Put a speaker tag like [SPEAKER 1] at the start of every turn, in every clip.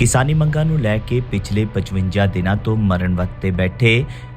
[SPEAKER 1] ਕਿਸਾਨੀ ਮੰਗਾਂ ਨੂੰ ਲੈ ਕੇ ਪਿਛਲੇ 55 ਦਿਨਾਂ ਤੋਂ ਮਰਨ ਵਕਤ ਬੈਠੇ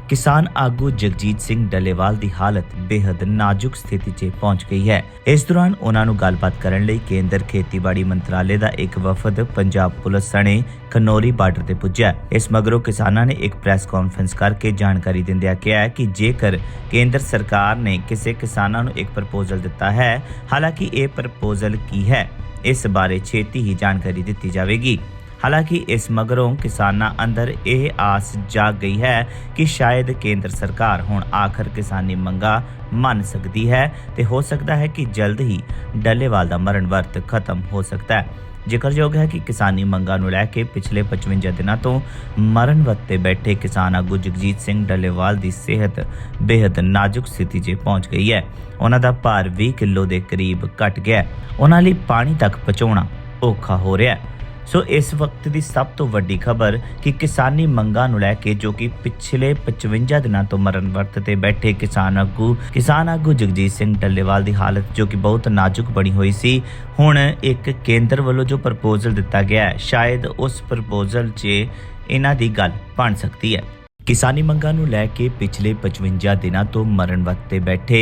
[SPEAKER 1] ਕਿਸਾਨ ਆਗੂ ਜਗਜੀਤ ਸਿੰਘ ਡੱਲੇਵਾਲ ਦੀ ਹਾਲਤ ਬੇहद ਨਾਜ਼ੁਕ ਸਥਿਤੀ 'ਚ ਪਹੁੰਚ ਗਈ ਹੈ। ਇਸ ਦੌਰਾਨ ਉਹਨਾਂ ਨੂੰ ਗੱਲਬਾਤ ਕਰਨ ਲਈ ਕੇਂਦਰ ਖੇਤੀਬਾੜੀ ਮੰਤਰਾਲੇ ਦਾ ਇੱਕ ਵਫਦ ਪੰਜਾਬ ਪੁਲਿਸ ਸਣੇ ਖਨੌਰੀ ਬਾਰਡਰ ਤੇ ਪੁੱਜਿਆ। ਇਸ ਮਗਰੋਂ ਕਿਸਾਨਾਂ ਨੇ ਇੱਕ ਪ੍ਰੈਸ ਕਾਨਫਰੰਸ ਕਰਕੇ ਜਾਣਕਾਰੀ ਦਿੰਦਿਆਂ ਕਿਹਾ ਕਿ ਜੇਕਰ ਕੇਂਦਰ ਸਰਕਾਰ ਨੇ ਕਿਸੇ ਕਿਸਾਨਾਂ ਨੂੰ ਇੱਕ ਪ੍ਰਪੋਜ਼ਲ ਦਿੱਤਾ ਹੈ, ਹਾਲਾਂਕਿ ਇਹ ਪ੍ਰਪੋਜ਼ਲ ਕੀ ਹੈ, ਇਸ ਬਾਰੇ ਛੇਤੀ ਹੀ ਜਾਣਕਾਰੀ ਦਿੱਤੀ ਜਾਵੇਗੀ। ਹਾਲਾਂਕਿ ਇਸ ਮਗਰੋਂ ਕਿਸਾਨਾਂ ਅੰਦਰ ਇਹ ਆਸ ਜਾਗ ਗਈ ਹੈ ਕਿ ਸ਼ਾਇਦ ਕੇਂਦਰ ਸਰਕਾਰ ਹੁਣ ਆਖਰ ਕਿਸਾਨੀ ਮੰਗਾਂ ਮੰਨ ਸਕਦੀ ਹੈ ਤੇ ਹੋ ਸਕਦਾ ਹੈ ਕਿ ਜਲਦ ਹੀ ਡੱਲੇਵਾਲ ਦਾ ਮਰਨ ਵਰਤ ਖਤਮ ਹੋ ਸਕਦਾ ਹੈ। ਜ਼ਿਕਰਯੋਗ ਹੈ ਕਿ ਕਿਸਾਨੀ ਮੰਗਾਂ ਨੂੰ ਲੈ ਕੇ ਪਿਛਲੇ 55 ਦਿਨਾਂ ਤੋਂ ਮਰਨ ਵਰਤ ਤੇ ਬੈਠੇ ਕਿਸਾਨ ਆਗੂ ਜਗਜੀਤ ਸਿੰਘ ਡੱਲੇਵਾਲ ਦੀ ਸਿਹਤ ਬੇहद ਨਾਜ਼ੁਕ ਸਥਿਤੀ 'ਚ ਪਹੁੰਚ ਗਈ ਹੈ। ਉਹਨਾਂ ਦਾ ਭਾਰ 20 ਕਿਲੋ ਦੇ ਕਰੀਬ ਘਟ ਗਿਆ ਉਹਨਾਂ ਲਈ ਪਾਣੀ ਤੱਕ ਪਹੁੰਚਾਉਣਾ ਔਖਾ ਹੋ ਰਿਹਾ ਹੈ। ਸੋ ਇਸ ਵਕਤ ਦੀ ਸਭ ਤੋਂ ਵੱਡੀ ਖਬਰ ਕਿ ਕਿਸਾਨੀ ਮੰਗਾਂ ਨੂੰ ਲੈ ਕੇ ਜੋ ਕਿ ਪਿਛਲੇ 55 ਦਿਨਾਂ ਤੋਂ ਮਰਨ ਵਰਤ ਤੇ ਬੈਠੇ ਕਿਸਾਨ ਆਗੂ ਕਿਸਾਨ ਆਗੂ ਜਗਜੀਤ ਸਿੰਘ ਡੱਲੇਵਾਲ ਦੀ ਹਾਲਤ ਜੋ ਕਿ ਬਹੁਤ ਨਾਜ਼ੁਕ ਬਣੀ ਹੋਈ ਸੀ, ਹੁਣ ਇੱਕ ਕੇਂਦਰ ਵੱਲੋਂ ਜੋ ਪ੍ਰਪੋਜ਼ਲ ਦਿੱਤਾ ਗਿਆ ਹੈ, ਸ਼ਾਇਦ ਉਸ ਪ੍ਰਪੋਜ਼ਲ 'ਚ ਇਹਨਾਂ ਦੀ ਗੱਲ ਬਣ ਸਕਦੀ ਹੈ। ਕਿਸਾਨੀ ਮੰਗਾਂ ਨੂੰ ਲੈ ਕੇ ਪਿਛਲੇ 55 ਦਿਨਾਂ ਤੋਂ ਮਰਨ ਵਕਤ ਤੇ ਬੈਠੇ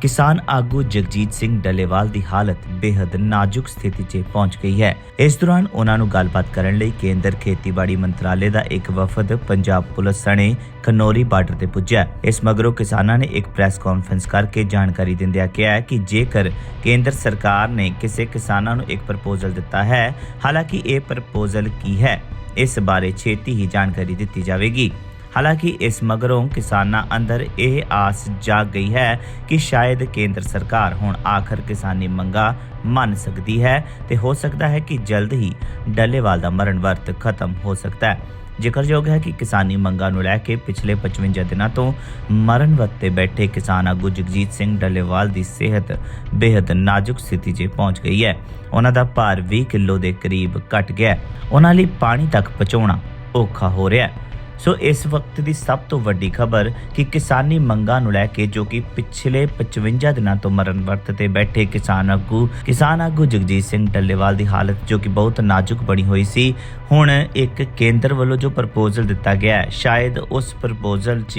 [SPEAKER 1] ਕਿਸਾਨ ਆਗੂ ਜਗਜੀਤ ਸਿੰਘ ਡੱਲੇਵਾਲ ਦੀ ਹਾਲਤ ਬੇहद ਨਾਜ਼ੁਕ ਸਥਿਤੀ 'ਚ ਪਹੁੰਚ ਗਈ ਹੈ। ਇਸ ਦੌਰਾਨ ਉਹਨਾਂ ਨੂੰ ਗੱਲਬਾਤ ਕਰਨ ਲਈ ਕੇਂਦਰ ਖੇਤੀਬਾੜੀ ਮੰਤਰਾਲੇ ਦਾ ਇੱਕ ਵਫਦ ਪੰਜਾਬ ਪੁਲਿਸ ਸਣੇ ਖਨੌਰੀ ਬਾਰਡਰ ਤੇ ਪੁੱਜਿਆ। ਇਸ ਮਗਰੋਂ ਕਿਸਾਨਾਂ ਨੇ ਇੱਕ ਪ੍ਰੈਸ ਕਾਨਫਰੰਸ ਕਰਕੇ ਜਾਣਕਾਰੀ ਦਿੰਦਿਆਂ ਕਿਹਾ ਕਿ ਜੇਕਰ ਕੇਂਦਰ ਸਰਕਾਰ ਨੇ ਕਿਸੇ ਕਿਸਾਨਾਂ ਨੂੰ ਇੱਕ ਪ੍ਰਪੋਜ਼ਲ ਦਿੱਤਾ ਹੈ, ਹਾਲਾਂਕਿ ਇਹ ਪ੍ਰਪੋਜ਼ਲ ਕੀ ਹੈ, ਇਸ ਬਾਰੇ ਛੇਤੀ ਹੀ ਜਾਣਕਾਰੀ ਦਿੱਤੀ ਜਾਵੇਗੀ। ਹਾਲਾਂਕਿ ਇਸ ਮਗਰੋਂ ਕਿਸਾਨਾਂ ਅੰਦਰ ਇਹ ਆਸ ਜਾਗ ਗਈ ਹੈ ਕਿ ਸ਼ਾਇਦ ਕੇਂਦਰ ਸਰਕਾਰ ਹੁਣ ਆਖਰ ਕਿਸਾਨੀ ਮੰਗਾਂ ਮੰਨ ਸਕਦੀ ਹੈ ਤੇ ਹੋ ਸਕਦਾ ਹੈ ਕਿ ਜਲਦ ਹੀ ਡੱਲੇਵਾਲ ਦਾ ਮਰਨ ਵਰਤ ਖਤਮ ਹੋ ਸਕਦਾ ਹੈ। ਜ਼ਿਕਰਯੋਗ ਹੈ ਕਿ ਕਿਸਾਨੀ ਮੰਗਾਂ ਨੂੰ ਲੈ ਕੇ ਪਿਛਲੇ 55 ਦਿਨਾਂ ਤੋਂ ਮਰਨ ਵਕਤ ਤੇ ਬੈਠੇ ਕਿਸਾਨ ਆਗੂ ਜਗਜੀਤ ਸਿੰਘ ਡੱਲੇਵਾਲ ਦੀ ਸਿਹਤ ਬੇहद ਨਾਜ਼ੁਕ ਸਥਿਤੀ 'ਚ ਪਹੁੰਚ ਗਈ ਹੈ। ਉਹਨਾਂ ਦਾ ਭਾਰ 20 ਕਿਲੋ ਦੇ ਕਰੀਬ ਘਟ ਗਿਆ ਉਹਨਾਂ ਲਈ ਪਾਣੀ ਤੱਕ ਪਹੁੰਚਾਉਣਾ ਔਖਾ ਹੋ ਰਿਹਾ ਹੈ। ਸੋ ਇਸ ਵਕਤ ਦੀ ਸਭ ਤੋਂ ਵੱਡੀ ਖਬਰ ਕਿ ਕਿਸਾਨੀ ਮੰਗਾਂ ਨੂੰ ਲੈ ਕੇ ਜੋ ਕਿ ਪਿਛਲੇ 55 ਦਿਨਾਂ ਤੋਂ ਮਰਨ ਵਰਤ ਤੇ ਬੈਠੇ ਕਿਸਾਨ ਆਗੂ ਕਿਸਾਨ ਆਗੂ ਜਗਜੀਤ ਸਿੰਘ ਡੱਲੇਵਾਲ ਦੀ ਹਾਲਤ ਜੋ ਕਿ ਬਹੁਤ ਨਾਜ਼ੁਕ ਬਣੀ ਹੋਈ ਸੀ, ਹੁਣ ਇੱਕ ਕੇਂਦਰ ਵੱਲੋਂ ਜੋ ਪ੍ਰਪੋਜ਼ਲ ਦਿੱਤਾ ਗਿਆ ਹੈ, ਸ਼ਾਇਦ ਉਸ ਪ੍ਰਪੋਜ਼ਲ 'ਚ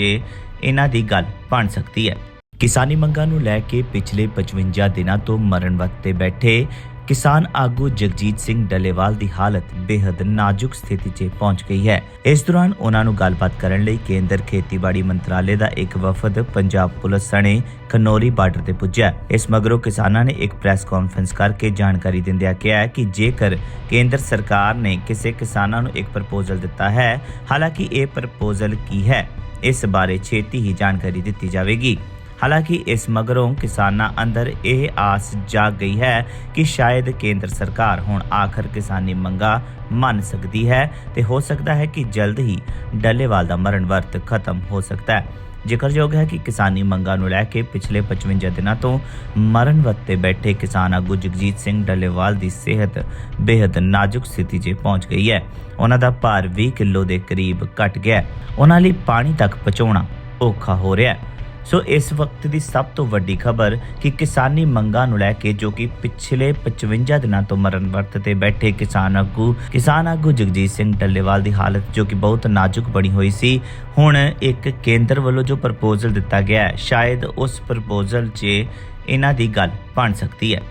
[SPEAKER 1] ਇਹਨਾਂ ਦੀ ਗੱਲ ਬਣ ਸਕਦੀ ਹੈ। ਕਿਸਾਨੀ ਮੰਗਾਂ ਨੂੰ ਲੈ ਕੇ ਪਿਛਲੇ 55 ਦਿਨਾਂ ਤੋਂ ਮਰਨ ਵਕਤ ਤੇ ਬੈਠੇ ਕਿਸਾਨ ਆਗੂ ਜਗਜੀਤ ਸਿੰਘ ਡੱਲੇਵਾਲ ਦੀ ਹਾਲਤ ਬੇहद ਨਾਜ਼ੁਕ ਸਥਿਤੀ 'ਚ ਪਹੁੰਚ ਗਈ ਹੈ। ਇਸ ਦੌਰਾਨ ਉਹਨਾਂ ਨੂੰ ਗੱਲਬਾਤ ਕਰਨ ਲਈ ਕੇਂਦਰ ਖੇਤੀਬਾੜੀ ਮੰਤਰਾਲੇ ਦਾ ਇੱਕ ਵਫਦ ਪੰਜਾਬ ਪੁਲਿਸ ਸਣੇ ਖਨੌਰੀ ਬਾਰਡਰ ਤੇ ਪੁੱਜਿਆ। ਇਸ ਮਗਰੋਂ ਕਿਸਾਨਾਂ ਨੇ ਇੱਕ ਪ੍ਰੈਸ ਕਾਨਫਰੰਸ ਕਰਕੇ ਜਾਣਕਾਰੀ ਦਿੰਦਿਆਂ ਕਿਹਾ ਕਿ ਜੇਕਰ ਕੇਂਦਰ ਸਰਕਾਰ ਨੇ ਕਿਸੇ ਕਿਸਾਨਾਂ ਨੂੰ ਇੱਕ ਪ੍ਰਪੋਜ਼ਲ ਦਿੱਤਾ ਹੈ, ਹਾਲਾਂਕਿ ਇਹ ਪ੍ਰਪੋਜ਼ਲ ਕੀ ਹੈ, ਇਸ ਬਾਰੇ ਛੇਤੀ ਹੀ ਜਾਣਕਾਰੀ ਦਿੱਤੀ ਜਾਵੇਗੀ। ਹਾਲਾਂਕਿ ਇਸ ਮਗਰੋਂ ਕਿਸਾਨਾਂ ਅੰਦਰ ਇਹ ਆਸ ਜਾਗ ਗਈ ਹੈ ਕਿ ਸ਼ਾਇਦ ਕੇਂਦਰ ਸਰਕਾਰ ਹੁਣ ਆਖਰ ਕਿਸਾਨੀ ਮੰਗਾਂ ਮੰਨ ਸਕਦੀ ਹੈ ਤੇ ਹੋ ਸਕਦਾ ਹੈ ਕਿ ਜਲਦ ਹੀ ਡੱਲੇਵਾਲ ਦਾ ਮਰਨ ਵਰਤ ਖਤਮ ਹੋ ਸਕਦਾ ਹੈ। ਜ਼ਿਕਰਯੋਗ ਹੈ ਕਿ ਕਿਸਾਨੀ ਮੰਗਾਂ ਨੂੰ ਲੈ ਕੇ ਪਿਛਲੇ 55 ਦਿਨਾਂ ਤੋਂ ਮਰਨ ਵਕਤ ਤੇ ਬੈਠੇ ਕਿਸਾਨ ਆਗੂ ਜਗਜੀਤ ਸਿੰਘ ਡੱਲੇਵਾਲ ਦੀ ਸਿਹਤ ਬੇहद ਨਾਜ਼ੁਕ ਸਥਿਤੀ 'ਚ ਪਹੁੰਚ ਗਈ ਹੈ। ਉਹਨਾਂ ਦਾ ਭਾਰ 20 ਕਿਲੋ ਦੇ ਕਰੀਬ ਘਟ ਗਿਆ ਉਹਨਾਂ ਲਈ ਪਾਣੀ ਤੱਕ ਪਹੁੰਚਾਉਣਾ ਔਖਾ ਹੋ ਰਿਹਾ ਹੈ। ਸੋ ਇਸ ਵਕਤ ਦੀ ਸਭ ਤੋਂ ਵੱਡੀ ਖਬਰ ਕਿ ਕਿਸਾਨੀ ਮੰਗਾਂ ਨੂੰ ਲੈ ਕੇ ਜੋ ਕਿ ਪਿਛਲੇ 55 ਦਿਨਾਂ ਤੋਂ ਮਰਨ ਵਰਤ ਤੇ ਬੈਠੇ ਕਿਸਾਨ ਆਗੂ ਕਿਸਾਨ ਆਗੂ ਜਗਜੀਤ ਸਿੰਘ ਡੱਲੇਵਾਲ ਦੀ ਹਾਲਤ ਜੋ ਕਿ ਬਹੁਤ ਨਾਜ਼ੁਕ ਬਣੀ ਹੋਈ ਸੀ, ਹੁਣ ਇੱਕ ਕੇਂਦਰ ਵੱਲੋਂ ਜੋ ਪ੍ਰਪੋਜ਼ਲ ਦਿੱਤਾ ਗਿਆ ਹੈ, ਸ਼ਾਇਦ ਉਸ ਪ੍ਰਪੋਜ਼ਲ 'ਚ ਇਹਨਾਂ ਦੀ ਗੱਲ ਬਣ ਸਕਦੀ ਹੈ।